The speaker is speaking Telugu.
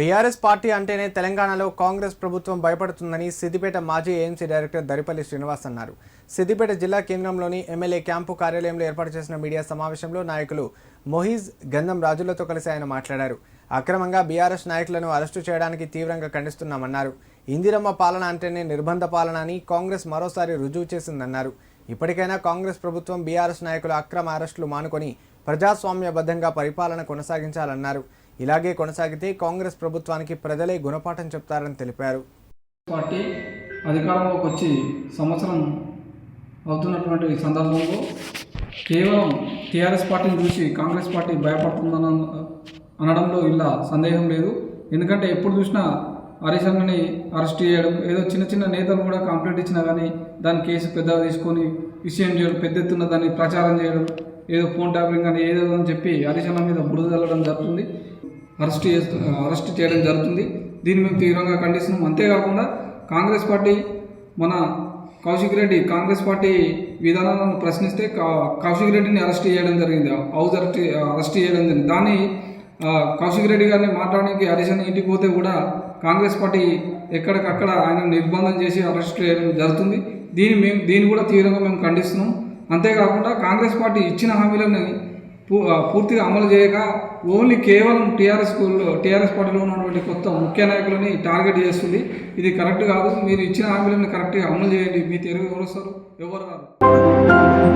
బీఆర్ఎస్ పార్టీ అంటేనే తెలంగాణలో కాంగ్రెస్ ప్రభుత్వం భయపడుతుందని సిద్దిపేట మాజీ ఏఎంసీ డైరెక్టర్ దరిపల్లి శ్రీనివాస్ అన్నారు. సిద్దిపేట జిల్లా కేంద్రంలోని ఎమ్మెల్యే క్యాంపు కార్యాలయంలో ఏర్పాటు చేసిన మీడియా సమావేశంలో నాయకులు మొహీజ్ గంధం రాజులతో కలిసి ఆయన మాట్లాడారు. అక్రమంగా బీఆర్ఎస్ నాయకులను అరెస్టు చేయడానికి తీవ్రంగా ఖండిస్తున్నామన్నారు. ఇందిరమ్మ పాలన అంటేనే నిర్బంధ పాలన అని కాంగ్రెస్ మరోసారి రుజువు చేసిందన్నారు. ఇప్పటికైనా కాంగ్రెస్ ప్రభుత్వం బీఆర్ఎస్ నాయకుల అక్రమ అరెస్టులు మానుకొని ప్రజాస్వామ్యబద్ధంగా పరిపాలన కొనసాగించాలన్నారు. ఇలాగే కొనసాగితే కాంగ్రెస్ ప్రభుత్వానికి ప్రజలే గుణపాఠం చెప్తారని తెలిపారు. పార్టీ అధికారంలోకి వచ్చి సంవత్సరం అవుతున్నటువంటి సందర్భంలో కేవలం టీఆర్ఎస్ పార్టీని చూసి కాంగ్రెస్ పార్టీ భయపడుతుందన అనడంలో ఇలా సందేహం లేదు. ఎందుకంటే ఎప్పుడు చూసినా హరీష్ అన్నని అరెస్ట్ చేయడం ఏదో చిన్న చిన్న నేతలు కూడా కంప్లైంట్ ఇచ్చినా కానీ దాని కేసు పెద్దగా తీసుకొని విషయం చేయడం పెద్ద ఎత్తున దాన్ని ప్రచారం చేయడం ఏదో ఫోన్ ట్యాపింగ్ అని ఏదో అని చెప్పి హరీష్ మీద బురద చల్లడం జరుగుతుంది. అరెస్ట్ చేస్తు అరెస్ట్ చేయడం జరుగుతుంది. దీన్ని మేము తీవ్రంగా ఖండిస్తున్నాం. అంతేకాకుండా కాంగ్రెస్ పార్టీ మన కౌశిక్ రెడ్డి కాంగ్రెస్ పార్టీ విధానాలను ప్రశ్నిస్తే కా- కౌశిక్ రెడ్డిని అరెస్ట్ చేయడం జరిగింది. హౌస్ అరెస్ట్ అరెస్ట్ చేయడం జరిగింది. దాన్ని కౌశిక్ రెడ్డి గారిని మాట్లాడడానికి హరీష్ ఇంటికి పోతే కూడా కాంగ్రెస్ పార్టీ ఎక్కడికక్కడ ఆయన నిర్బంధం చేసి అరెస్ట్ చేయడం జరుగుతుంది. దీన్ని మేము దీన్ని కూడా తీవ్రంగా మేము ఖండిస్తున్నాం. అంతేకాకుండా కాంగ్రెస్ పార్టీ ఇచ్చిన హామీలను పూ- పూర్తిగా అమలు చేయక ఓన్లీ కేవలం టీఆర్ఎస్ స్కూల్లో టీఆర్ఎస్ పార్టీలో ఉన్నటువంటి కొత్త ముఖ్య నాయకులని టార్గెట్ చేస్తుంది. ఇది కరెక్ట్ కాదు. మీరు ఇచ్చిన హామీలను కరెక్ట్గా అమలు చేయండి. మీ తెలుగు ఎవరు వస్తారు? ఎవరు రారు?